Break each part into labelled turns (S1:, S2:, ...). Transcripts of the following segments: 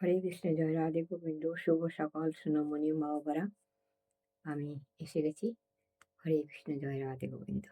S1: হরে কৃষ্ণ জয় রাধে গোবিন্দ শুভ সকাল সোনামণি মা বাবারা আমি এসে গেছি হরে কৃষ্ণ জয় রাধে গোবিন্দ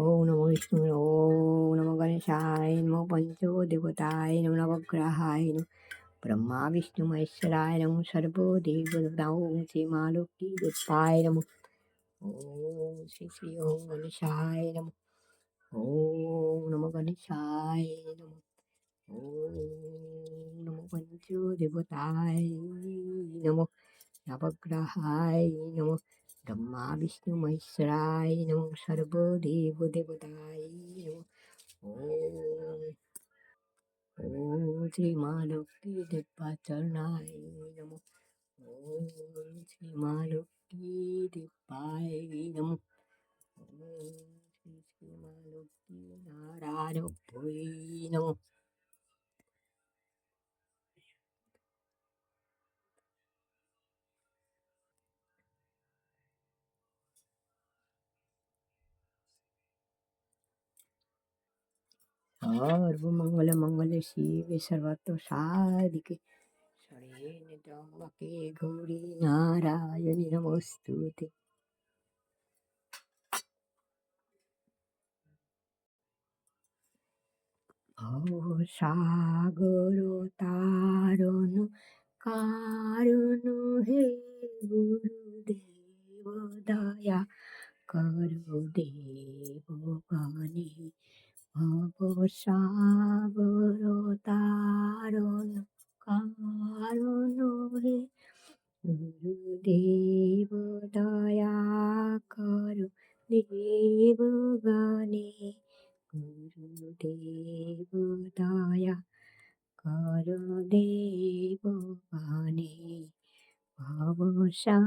S2: ॐ नमो विष्णु ॐ नमो गणेशाय नमो पञ्चदेवताय नमो नवग्रहाय नमो ब्रह्मा विष्णुमहेश्वराय नमो सर्वदेवतां श्रीमालोकीदत्ताय नमो ॐ श्री श्री ॐ गणेशाय नमो ॐ नमो गणेशाय नमो ॐ नमो पञ्चदेवताय नमो नवग्रहाय नमो ব্রহ্মা বিষ্ণু মহেশ্বরায় নম সর্বদেব দেবতায় ॐ श्रीमालोकी नमो ॐ श्रीमालोकी नमो ॐ श्री श्रीमालोकी नमो সর্বমঙ্গল মঙ্গলে শিবে সর্বত্র সাধিকে শরীর ত্রম্বকে গৌরী নারায়ণী নমস্তুতে সাগর তারণ কারণ হে গুরুদেব দয়া করো দেব গণী অবসাগর তারণ কারণ হে গুরুদেব দয়া করো দেব গণে গুরুদেব দয়া করো দেব গণে অবসা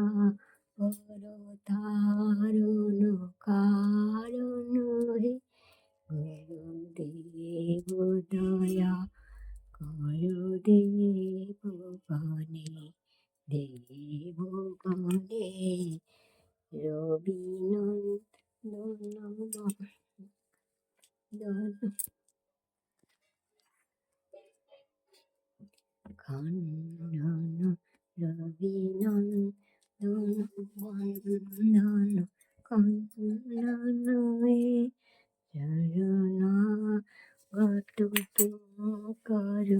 S2: দেব গানে দেব গানে রবীন্দ্র খন্ডন রবীন্দ্রন খন্ডনে চরণ গত কারু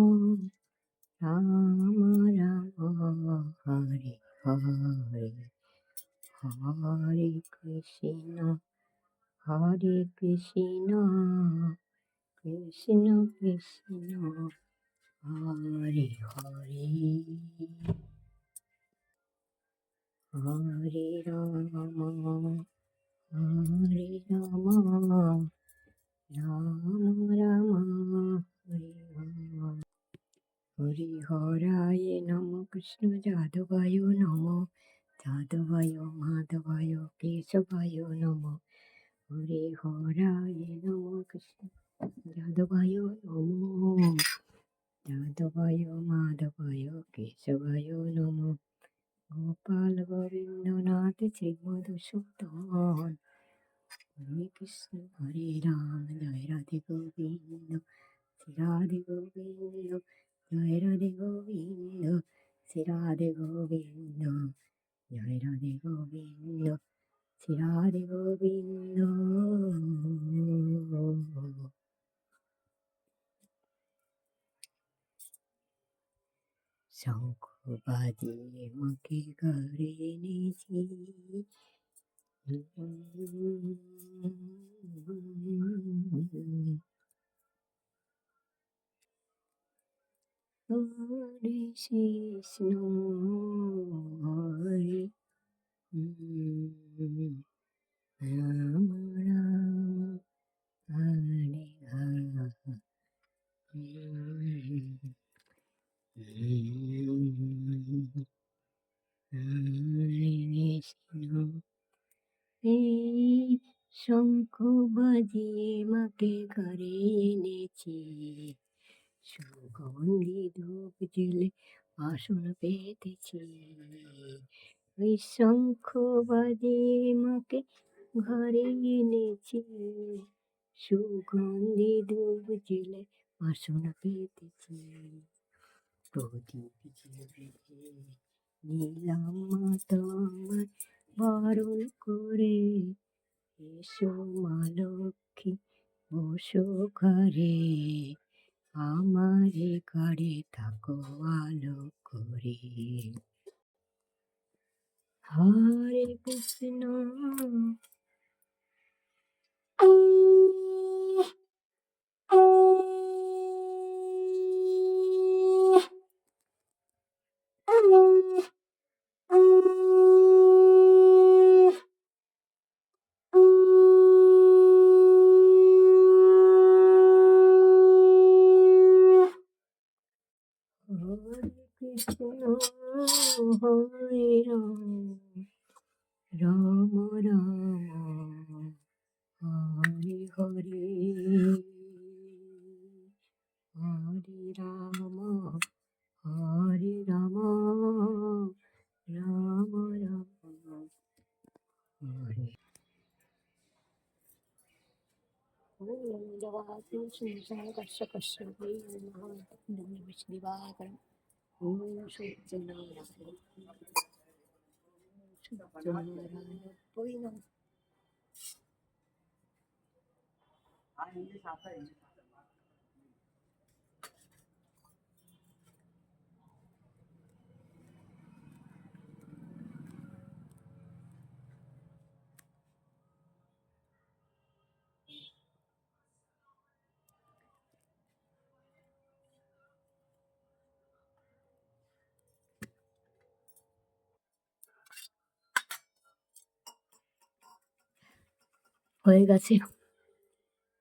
S2: হরে কৃষ্ণ হরে কৃষ্ণ কৃষ্ণ কৃষ্ণ হরে হরে হরে রাম হরে রাম রাম রাম হরে হরে হরায় নম কৃষ্ণ যাদবায় নম যাদবায় মাধবায় কেশবায় নম হরে হরায় নম কৃষ্ণ যাদবায় নম যাদবায় মাধবায় কেশবায় নম গোপাল গোবিন্দনাথ শ্রীমধুসূদন হরে কৃষ্ণ হরে রাম জয় রাধে গোবিন্দ শ্রী রাধে গোবিন্দ জয় রাধে গোবিন্দ শ্রী রাধে গোবিন্দ রাধে গোবিন্দ শ্রী রাধে গোবিন্দ শঙ্খ বাজিয়ে মুখে ঘরে এনেছি Hare Krishna, Hare Ram Ram হরে এই শঙ্খ বাজিয়ে মাকে ঘরে এনেছি সুগন্ধি ধূপ জেলে আসন পেতেছি ওই শঙ্খবাদে মাকে ঘরে এনেছি সুগন্ধি ধূপ জেলে বাসনা পেতেছি প্রদীপ জেলে নীলাম মাতা আমার বারণ করে এসো মা লক্ষ্মী বসো ঘরে আমার ঘরে থাকো আলো করে হরে Krishna Hare Krishna, Hare Rama. Ram Ram Hari Hari Hari Ram Hari Ram Ram Ram Hari ॐ श्रीकृष्णाय कश्य कश्य नमः दिवाकरम् ॐ श्रीकृष्णाय പോയി നമ്മൾ
S1: হয়ে গেছে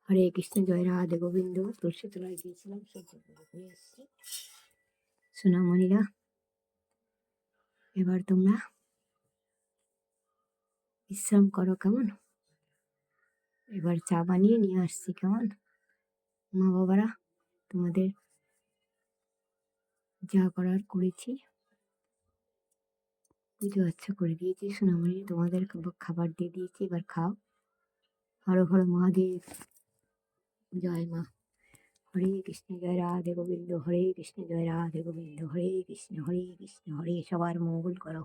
S1: হরে কৃষ্ণ জয় রাধে গোবিন্দ তুলসী তোলায় গিয়েছিলাম সহ্য করে এসেছি সোনামণিরা এবার তোমরা বিশ্রাম করো কেমন এবার চা বানিয়ে নিয়ে আসছি কেমন মা বাবারা তোমাদের যা করার করেছি পুজো আচ্ছা করে দিয়েছি সোনামণি তোমাদের খাবার দিয়ে দিয়েছি এবার খাও হর হর মহাদেব জয় মা হরে কৃষ্ণ জয় রাধে গোবিন্দ হরে কৃষ্ণ জয় রাধে গোবিন্দ হরে কৃষ্ণ হরে কৃষ্ণ হরে সবার মঙ্গল করো